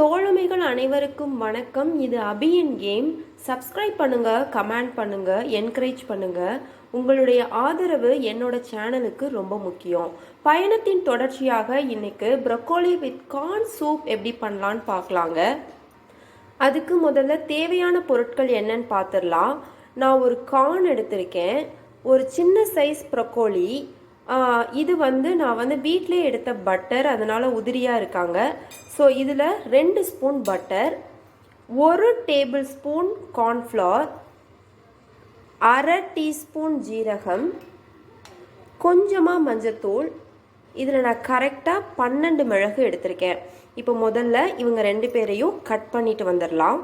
தோழமைகள் அனைவருக்கும் வணக்கம். இது அபியின் கேம். சப்ஸ்கிரைப் பண்ணுங்க கமெண்ட் பண்ணுங்க என்கரேஜ் பண்ணுங்க. உங்களுடைய ஆதரவு என்னோட சேனலுக்கு ரொம்ப முக்கியம். பயணத்தின் தொடர்ச்சியாக இன்னைக்கு ப்ரொக்கோலி வித் கார்ன் சூப் எப்படி பண்ணலான்னு பார்க்கலாங்க. அதுக்கு முதல்ல தேவையான பொருட்கள் என்னன்னு பார்த்துடலாம். நான் ஒரு கார்ன் எடுத்திருக்கேன். ஒரு சின்ன சைஸ் ப்ரொக்கோலி இது வந்து நான் வந்து வீட்டிலே எடுத்த பட்டர் அதனால் உதிரியாக இருக்காங்க. ஸோ இதில் ரெண்டு ஸ்பூன் பட்டர் ஒரு டேபிள் ஸ்பூன் கார்ன்ஃப்ளவர் அரை டீஸ்பூன் ஜீரகம் கொஞ்சமாக மஞ்சத்தூள். இதில் நான் கரெக்டாக பன்னெண்டு மிளகு எடுத்திருக்கேன். இப்போ முதல்ல இவங்க ரெண்டு பேரையும் கட் பண்ணிட்டு வந்துடலாம்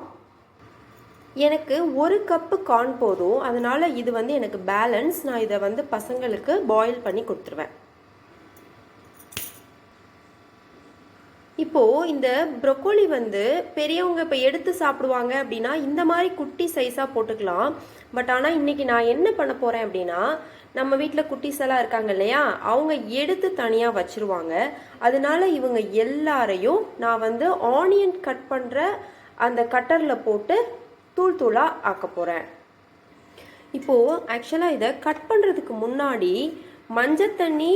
எனக்கு ஒரு கப்பு கார்ன் போதும். அதனால் இது வந்து எனக்கு பேலன்ஸ் நான் இதை வந்து பசங்களுக்கு பாயில் பண்ணி கொடுத்துருவேன். இப்போது இந்த ப்ரொக்கோலி வந்து பெரியவங்க இப்போ எடுத்து சாப்பிடுவாங்க அப்படின்னா இந்த மாதிரி குட்டி சைஸாக போட்டுக்கலாம். பட் ஆனால் இன்றைக்கி நான் என்ன பண்ண போகிறேன் அப்படின்னா நம்ம வீட்டில் குட்டிஸ் எல்லாம் இருக்காங்க இல்லையா? அவங்க எடுத்து தனியாக வச்சுருவாங்க. அதனால இவங்க எல்லாரையும் நான் வந்து ஆனியன் கட் பண்ணுற அந்த கட்டரில் போட்டு தூள் தூளாக ஆக்க போகிறேன் இப்போது ஆக்சுவலாக இதை கட் பண்ணுறதுக்கு முன்னாடி மஞ்சள் தண்ணி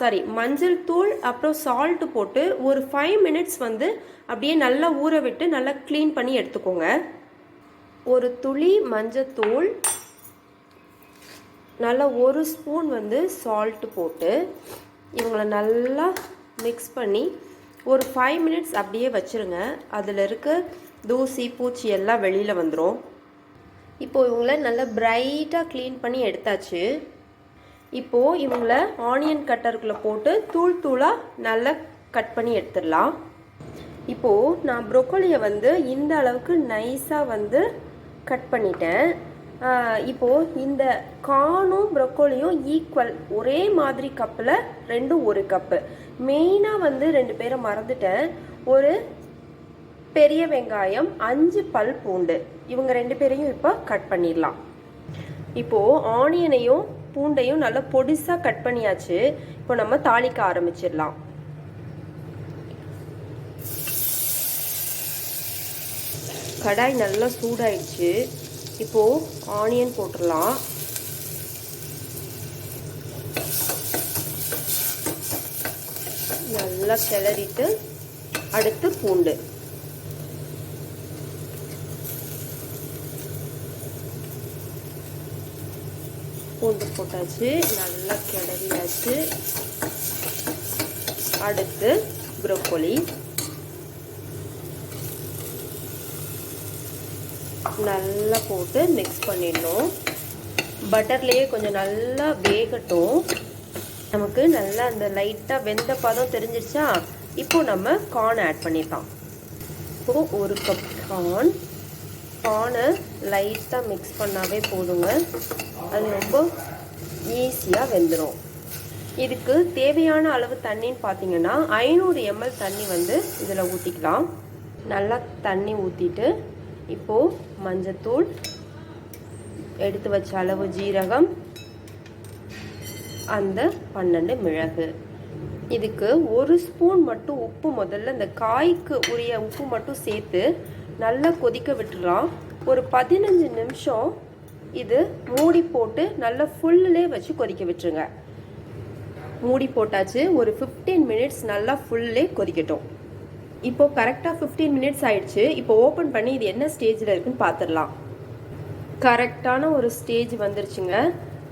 சாரி மஞ்சள் தூள் அப்புறம் சால்ட்டு போட்டு ஒரு ஃபைவ் மினிட்ஸ் வந்து அப்படியே நல்லா ஊற விட்டு நல்லா க்ளீன் பண்ணி எடுத்துக்கோங்க. ஒரு துளி மஞ்சத்தூள் நல்லா ஒரு ஸ்பூன் வந்து சால்ட்டு போட்டு இவங்களை நல்லா மிக்ஸ் பண்ணி ஒரு ஃபைவ் மினிட்ஸ் அப்படியே வச்சுருங்க. அதில் இருக்க தூசி பூச்சி எல்லாம் வெளியில் வந்துடும் இப்போது இவங்கள நல்லா பிரைட்டாக க்ளீன் பண்ணி எடுத்தாச்சு. இப்போது இவங்கள ஆனியன் கட்டருக்குள்ளே போட்டு தூள் தூளாக நல்லா கட் பண்ணி எடுத்துடலாம். இப்போது நான் ப்ரொக்கோலியை வந்து இந்த அளவுக்கு நைஸாக வந்து கட் பண்ணிட்டேன். இப்போது இந்த கானும் ப்ரொக்கோலியும் ஈக்குவல் ஒரே மாதிரி கப்பில் ரெண்டும் ஒரு கப்பு மெயினாக வந்து ரெண்டு பேரை மறந்துட்டேன். ஒரு பெரிய வெங்காயம் அஞ்சு பல் பூண்டு. இவங்க ரெண்டு பேரையும் இப்போ கட் பண்ணிடலாம். இப்போது ஆனியனையும் பூண்டையும் நல்லா பொடிசாக கட் பண்ணியாச்சு. இப்போ நம்ம தாளிக்க ஆரம்பிச்சிடலாம். கடாய் நல்லா சூடாயிடுச்சு. இப்போது ஆனியன் போட்டுடலாம். நல்லா கிளறிட்டு அடுத்து பூண்டு. பூண்டு போட்டாச்சு நல்லா கிளறியாச்சு. அடுத்து ப்ரொக்கோலி. நல்லா போட்டு மிக்ஸ் பண்ணிடணும். பட்டர்லேயே கொஞ்சம் நல்லா வேகட்டும். நமக்கு நல்லா அந்த லைட்டாக வெந்த பதம் தெரிஞ்சிருச்சா? இப்போ நம்ம கார்ன் ஆட் பண்ணிடலாம். இப்போது ஒரு கப் கார்ன் கார்னை லைட்டாக மிக்ஸ் பண்ணாவே போதுங்க. அது ரொம்ப ஈஸியாக வெந்துடும் இதுக்கு தேவையான அளவு தண்ணின்னு பார்த்தீங்கன்னா ஐநூறு எம்எல் தண்ணி வந்து இதில் ஊற்றிக்கலாம் நல்லா தண்ணி ஊற்றிட்டு இப்போது மஞ்சத்தூள் எடுத்து வச்ச அளவு ஜீரகம் அந்த பன்னெண்டு மிளகு. இதுக்கு ஒரு ஸ்பூன் மட்டும் உப்பு முதல்ல இந்த காய்க்கு உரிய உப்பு மட்டும் சேர்த்து நல்லா கொதிக்க விட்டுடலாம் ஒரு பதினஞ்சு நிமிஷம் இது மூடி போட்டு நல்லா ஃபுல்லே வச்சு கொதிக்க விட்டுருங்க. மூடி போட்டாச்சு. ஒரு ஃபிஃப்டீன் மினிட்ஸ் நல்லா ஃபுல்லே கொதிக்கட்டும். இப்போ கரெக்டாக ஃபிஃப்டீன் மினிட்ஸ் ஆயிடுச்சு. இப்போ ஓப்பன் பண்ணி இது என்ன ஸ்டேஜில் இருக்குன்னு பார்த்துடலாம் கரெக்டான ஒரு ஸ்டேஜ் வந்துருச்சுங்க.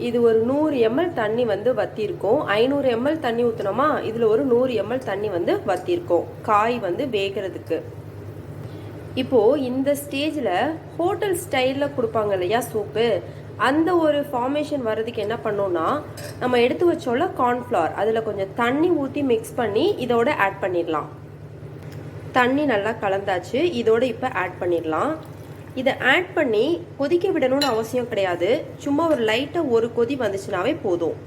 இது ஒரு நூறு எம்எல் தண்ணி வந்து வத்திருக்கும். ஐநூறு எம்எல் தண்ணி ஊற்றினோமா இதில் ஒரு நூறு எம்எல் தண்ணி வந்து வத்திருக்கும். காய் வந்து வேகிறதுக்கு. இப்போது இந்த ஸ்டேஜில் ஹோட்டல் ஸ்டைலில் கொடுப்பாங்க இல்லையா சூப்பு அந்த ஒரு ஃபார்மேஷன் வர்றதுக்கு என்ன பண்ணோம்னா நம்ம எடுத்து வச்சோம்ல கார்ன்ஃப்ளவர் அதில் கொஞ்சம் தண்ணி ஊற்றி மிக்ஸ் பண்ணி இதோட ஆட் பண்ணிடலாம். தண்ணி நல்லா கலந்தாச்சு இதோட இப்போ ஆட் பண்ணிடலாம். இதை ஆட் பண்ணி கொதிக்க விடணும்னு அவசியம் கிடையாது. சும்மா ஒரு லைட்டாக ஒரு கொதி வந்துச்சுனாவே போதும்.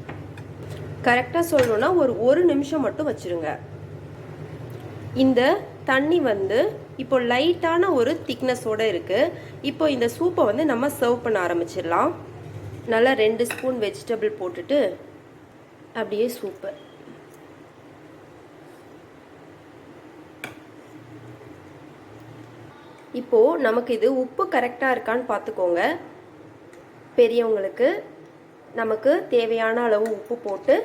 கரெக்டாக சொல்லணும்னா ஒரு ஒரு நிமிஷம் மட்டும் வச்சுருங்க. இந்த தண்ணி வந்து இப்போ லைட்டான ஒரு திக்னஸோட இருக்குது இப்போ இந்த சூப்பை வந்து நம்ம சர்வ் பண்ண ஆரம்பிச்சிடலாம். நல்லா ரெண்டு ஸ்பூன் வெஜிடபிள் போட்டுட்டு அப்படியே சூப்பு. இப்போது நமக்கு இது உப்பு கரெக்டாக இருக்கான்னு பார்த்துக்கோங்க. பெரியவங்களுக்கு நமக்கு தேவையான அளவு உப்பு போட்டு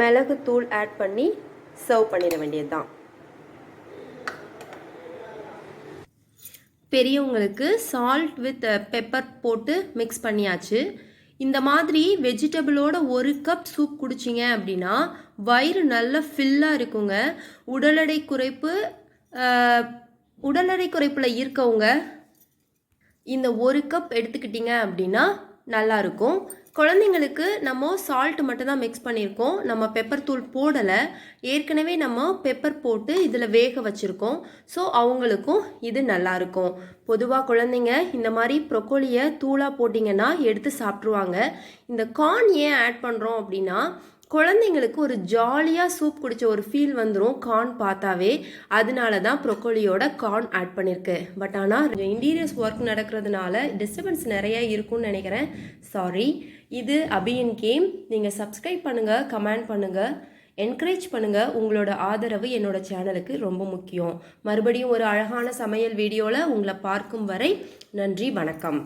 மிளகுத்தூள் ஆட் பண்ணி சர்வ் பண்ணிட வேண்டியது தான் பெரியவங்களுக்கு சால்ட் வித் பெப்பர் போட்டு மிக்ஸ் பண்ணியாச்சு. இந்த மாதிரி வெஜிடபிளோட ஒரு கப் சூப் குடிச்சிங்க அப்படின்னா வயிறு நல்லா ஃபில்லாக இருக்குங்க. உடல் எடை குறைப்பு உடல் எடை குறைப்பில் இருக்கவங்க இந்த ஒரு கப் எடுத்துக்கிட்டிங்க அப்படின்னா நல்லாயிருக்கும் குழந்தைங்களுக்கு நம்ம சால்ட் மட்டும்தான் மிக்ஸ் பண்ணியிருக்கோம் நம்ம பெப்பர் தூள் போடலை. ஏற்கனவே நம்ம பெப்பர் போட்டு இதில் வேக வச்சுருக்கோம். ஸோ அவங்களுக்கும் இது நல்லாயிருக்கும் பொதுவாக குழந்தைங்க இந்த மாதிரி ப்ரொக்கோலியை தூளாக போட்டிங்கன்னா எடுத்து சாப்பிட்ருவாங்க இந்த கார்ன் ஏன் ஆட் பண்ணுறோம் அப்படின்னா குழந்தைங்களுக்கு ஒரு ஜாலியாக சூப் குடித்த ஒரு ஃபீல் வந்துடும் கார்ன் பார்த்தாவே. அதனால தான் ப்ரொக்கோலியோட கார்ன் ஆட் பண்ணியிருக்கு பட் ஆனால் இன்டீரியர்ஸ் ஒர்க் நடக்கிறதுனால டிஸ்டர்பன்ஸ் நிறைய இருக்கும்னு நினைக்கிறேன். சாரி இது அபியன் கேம் நீங்கள் சப்ஸ்கிரைப் பண்ணுங்கள் கமெண்ட் பண்ணுங்கள் என்கரேஜ் பண்ணுங்கள் உங்களோட ஆதரவு என்னோட சேனலுக்கு ரொம்ப முக்கியம். மறுபடியும் ஒரு அழகான சமையல் வீடியோவில் உங்களை பார்க்கும் வரை நன்றி வணக்கம்.